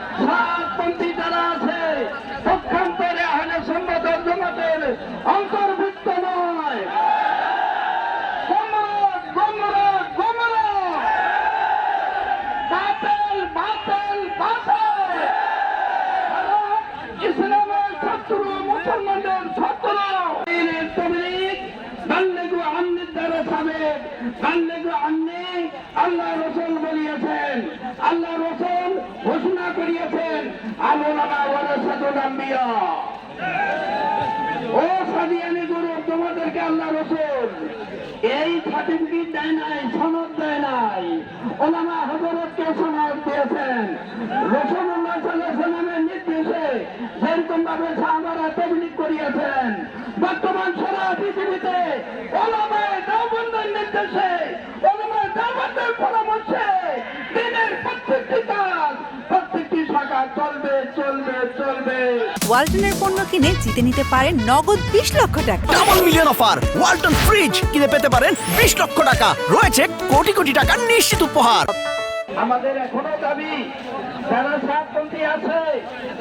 সাতপন্থী আল্লাহ রসুল আল্লাহ রসুল ঘোষণা আম্বিয়া। ও সাদিয়ানি গুরু, তোমাদেরকে আল্লাহ রসুল এই সার্টিফিকেট দেয় নাই, সনদ দেয় নাই? ওলামা সনদ দিয়েছেন। রসুল্লাহ সাল্লামের নির্দেশে যেরকম ভাবে সাহাবারা তবলিক বর্তমান সারা পৃথিবীতে দাবন্দের নির্দেশে ওলামায় দাবন্দের পরামর্শে দিনের প্রত্যেকটি কাজ প্রত্যেকটি শাখা চলবে চলবে চলবে। ওয়ালটনের পণ্য কিনে জিতে নিতে পারেন নগদ বিশ লক্ষ টাকা। Double million offer Walton fridge কিনে পেতে পারেন বিশ লক্ষ টাকা। রয়েছে কোটি কোটি টাকার নিশ্চিত উপহার। আমাদের এখনও দাবি যারা সাতপন্থী আছে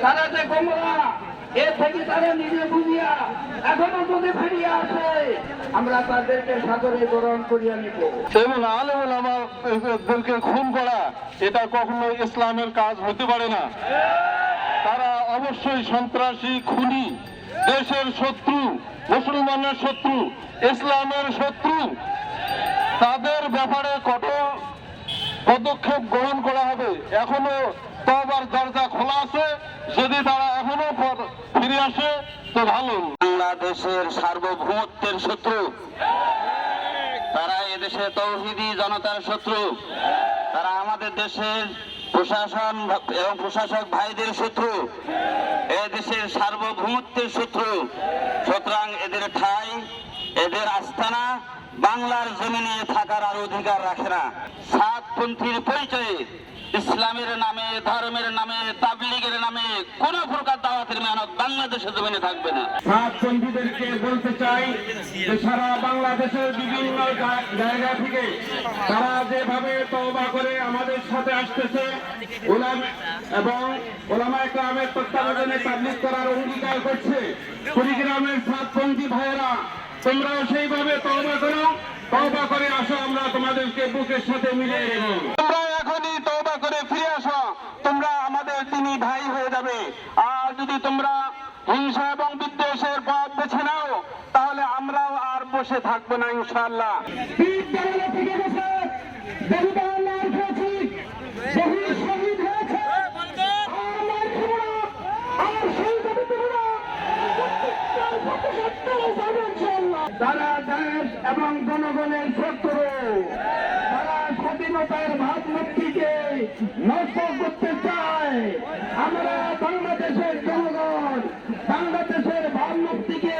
তারা যে গোমরা আমরা তাদেরকে গ্রহণ এবং খুন করা, এটা কখনো ইসলামের কাজ হতে পারে না। তারা অবশ্যই সন্ত্রাসী, খুনি, দেশের শত্রু, মুসলমানের শত্রু, ইসলামের শত্রু। তাদের ব্যাপারে কঠোর পদক্ষেপ গ্রহণ করা হবে। এখনও তবার দরজা খোলা আছে। যদি তারা এখনও ফিরে আসে, তো ভালো। বাংলাদেশের সার্বভৌমত্বের শত্রু। তারা এদেশে তৌহিদি জনতার শত্রু। তারা আমাদের দেশের প্রশাসন এবং প্রশাসক ভাইদের শত্রু। এ দেশের সার্বভৌমত্বের শত্রু। সুতরাং এদের ঠাই, এদের আস্তানা বাংলার জমিনে থাকার আর অধিকার রাখে না। সাতপন্থীর পরিচয়ে ইসলামের নামে, ধর্মের নামে, তাবলিগের নামে কোন প্রকার দাওয়াতের মেহনত বাংলাদেশের জমিনে থাকবে না। সাতপন্থীদেরকে বলতে চাই যে সারা বাংলাদেশের বিভিন্ন জায়গা থেকে তারা যেভাবে তওবা করে আমাদের সাথে আসতেছে ওলাম এবং ওলামা গ্রামের তত্ত্বাবধানে তাবলিগ করার অঙ্গীকার করছে। কুড়িগ্রামের সাতপন্থী ভাইয়েরা তোমরাও সেইভাবে তওবা করো। তওবা করে আসো আমরা তোমাদেরকে বুকের সাথে মিলিয়ে নেব। তোমরা এখনই তওবা করে ফিরে আসো। তোমরা আমাদের তিনি ভাই হয়ে যাবে। আর যদি তোমরা হিংসা এবং বিদ্বেষের পথ বেছে নাও তাহলে আমরাও আর বসে থাকব না ইনশাআল্লাহ। তারা দেশ এবং জনগণের শত্রু তারা স্বাধীনতার ভাবমূর্তিকে নষ্ট করতে চায়, আমরা বাংলাদেশের জনগণ, বাংলাদেশের ভাবমূর্তিকে